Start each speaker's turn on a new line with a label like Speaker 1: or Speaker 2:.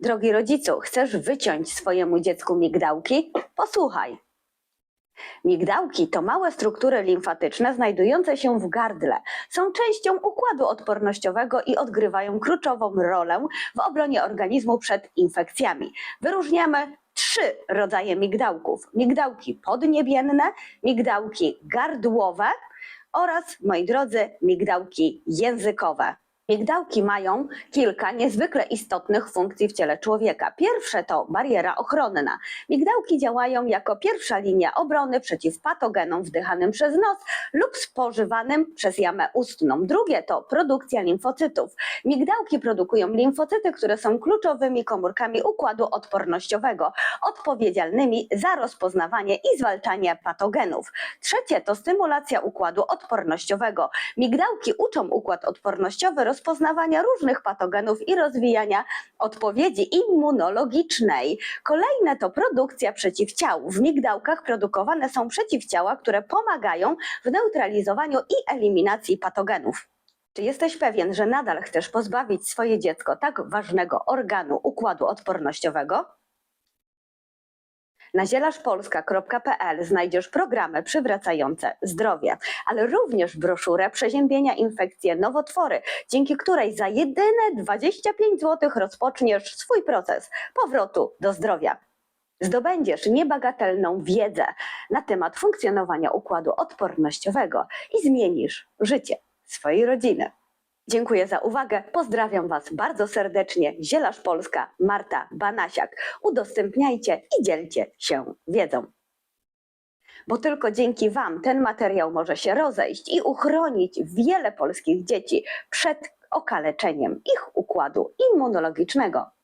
Speaker 1: Drogi rodzicu, chcesz wyciąć swojemu dziecku migdałki? Posłuchaj. Migdałki to małe struktury limfatyczne znajdujące się w gardle. Są częścią układu odpornościowego i odgrywają kluczową rolę w obronie organizmu przed infekcjami. Wyróżniamy trzy rodzaje migdałków: migdałki podniebienne, migdałki gardłowe oraz, moi drodzy, migdałki językowe. Migdałki mają kilka niezwykle istotnych funkcji w ciele człowieka. Pierwsze to bariera ochronna. Migdałki działają jako pierwsza linia obrony przeciw patogenom wdychanym przez nos lub spożywanym przez jamę ustną. Drugie to produkcja limfocytów. Migdałki produkują limfocyty, które są kluczowymi komórkami układu odpornościowego, odpowiedzialnymi za rozpoznawanie i zwalczanie patogenów. Trzecie to stymulacja układu odpornościowego. Migdałki uczą układ odpornościowy rozpoznawania różnych patogenów i rozwijania odpowiedzi immunologicznej. Kolejne to produkcja przeciwciał. W migdałkach produkowane są przeciwciała, które pomagają w neutralizowaniu i eliminacji patogenów. Czy jesteś pewien, że nadal chcesz pozbawić swoje dziecko tak ważnego organu układu odpornościowego? Na zielaszpolska.pl znajdziesz programy przywracające zdrowie, ale również broszurę Przeziębienia, infekcje, nowotwory, dzięki której za jedyne 25 zł rozpoczniesz swój proces powrotu do zdrowia. Zdobędziesz niebagatelną wiedzę na temat funkcjonowania układu odpornościowego i zmienisz życie swojej rodziny. Dziękuję za uwagę. Pozdrawiam Was bardzo serdecznie. Zielarz Polska, Marta Banasiak. Udostępniajcie i dzielcie się wiedzą. Bo tylko dzięki Wam ten materiał może się rozejść i uchronić wiele polskich dzieci przed okaleczeniem ich układu immunologicznego.